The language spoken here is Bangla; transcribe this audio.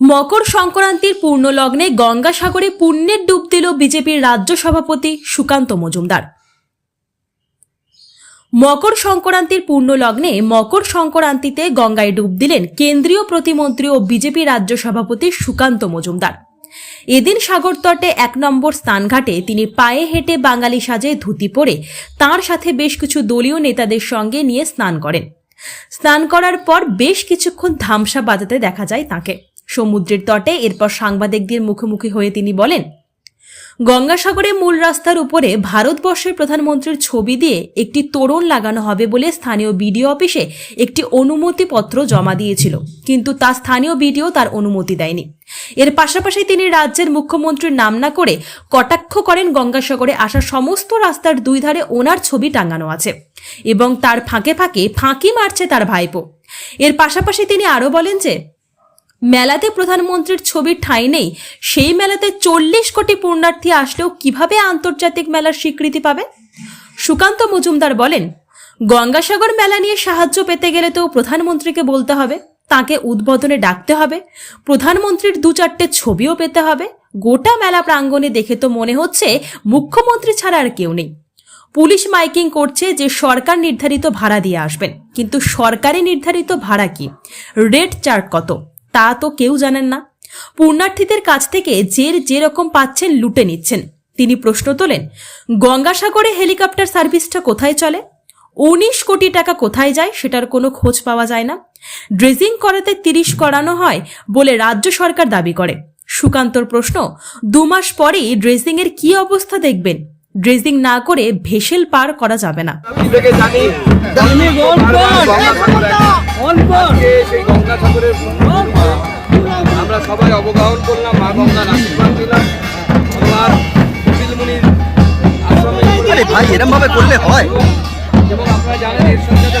মকর সংক্রান্তির পূর্ণ পূর্ণলগ্নে গঙ্গাসাগরে পুণ্যের ডুব দিল বিজেপির রাজ্য সভাপতি সুকান্ত মজুমদার। মকর সংক্রান্তির পূর্ণলগ্নে মকর সংক্রান্তিতে গঙ্গায় ডুব দিলেন কেন্দ্রীয় প্রতিমন্ত্রী ও বিজেপি রাজ্য সভাপতি সুকান্ত মজুমদার। এদিন সাগরতটে এক নম্বর স্থানঘাটে তিনি পায়ে হেঁটে বাঙালি সাজে ধুতি পরে তার সাথে বেশ কিছু দলীয় নেতাদের সঙ্গে নিয়ে স্নান করেন। স্নান করার পর বেশ কিছুক্ষণ ধামসা বাজাতে দেখা যায় তাকে। সমুদ্রের তটে এরপর সাংবাদিকদের মুখোমুখি হয়ে তিনি বলেন গঙ্গাসাগরে মূল রাস্তার উপরে ভারতবর্ষের প্রধানমন্ত্রীর ছবি দিয়ে একটি তোরণ লাগানো হবে বলে স্থানীয় বিডিও অফিসে একটি অনুমতিপত্র জমা দিয়েছিল। কিন্তু তা স্থানীয় বিডিও তার অনুমতি দেয়নি। এর পাশাপাশি তিনি রাজ্যের মুখ্যমন্ত্রীর নাম না করে কটাক্ষ করেন গঙ্গাসাগরে আসা সমস্ত রাস্তার দুই ধারে ওনার ছবি টাঙানো আছে এবং তার ফাঁকে ফাঁকে ফাঁকি মারছে তার ভাইপো। এর পাশাপাশি তিনি আরও বলেন যে মেলাতে প্রধানমন্ত্রীর ছবির ঠাঁই নেই। সেই মেলাতে চল্লিশ কোটি পূর্ণার্থী আসলেও কীভাবে আন্তর্জাতিক মেলার স্বীকৃতি পাবে? সুকান্ত মজুমদার বলেন, গঙ্গাসাগর মেলা নিয়ে সাহায্য পেতে গেলে তো প্রধানমন্ত্রীকে বলতে হবে, তাকে উদ্বোধনে ডাকতে হবে, প্রধানমন্ত্রীর দু চারটে ছবিও পেতে হবে। গোটা মেলা প্রাঙ্গণে দেখে তো মনে হচ্ছে মুখ্যমন্ত্রী ছাড়া আর কেউ নেই। পুলিশ মাইকিং করছে যে সরকার নির্ধারিত ভাড়া দিয়ে আসবেন, কিন্তু সরকারি নির্ধারিত ভাড়া কি? রেট চার্ট কত? তা তো কেউ জানেন না। পূর্ণার্থীদের কাছ থেকে যে যেরকম পাচ্ছেন লুটে নিচ্ছেন। তিনি প্রশ্ন তোলেন গঙ্গাসাগরে হেলিকপ্টার সার্ভিসটা কোথায় চলে? উনিশ কোটি টাকা কোথায় যায় সেটার কোনো খোঁজ পাওয়া যায় না। ড্রেজিং করাতে তিরিশ করানো হয় বলে রাজ্য সরকার দাবি করে। সুকান্তর প্রশ্ন দু মাস পরেই ড্রেজিংয়ের কি অবস্থা দেখবেন? ড্রেজিং না করে ভেসেল পার করা যাবে না। গঙ্গা ঠাকুরের আমরা সবাই অবগাহন করলাম মা গঙ্গার আশীর্বাদ দিলাম আমার কপিলমুনির আশ্রমে ভাই এরম ভাবে করলে হয়। এবং আপনারা জানেন এর সঙ্গে সাথে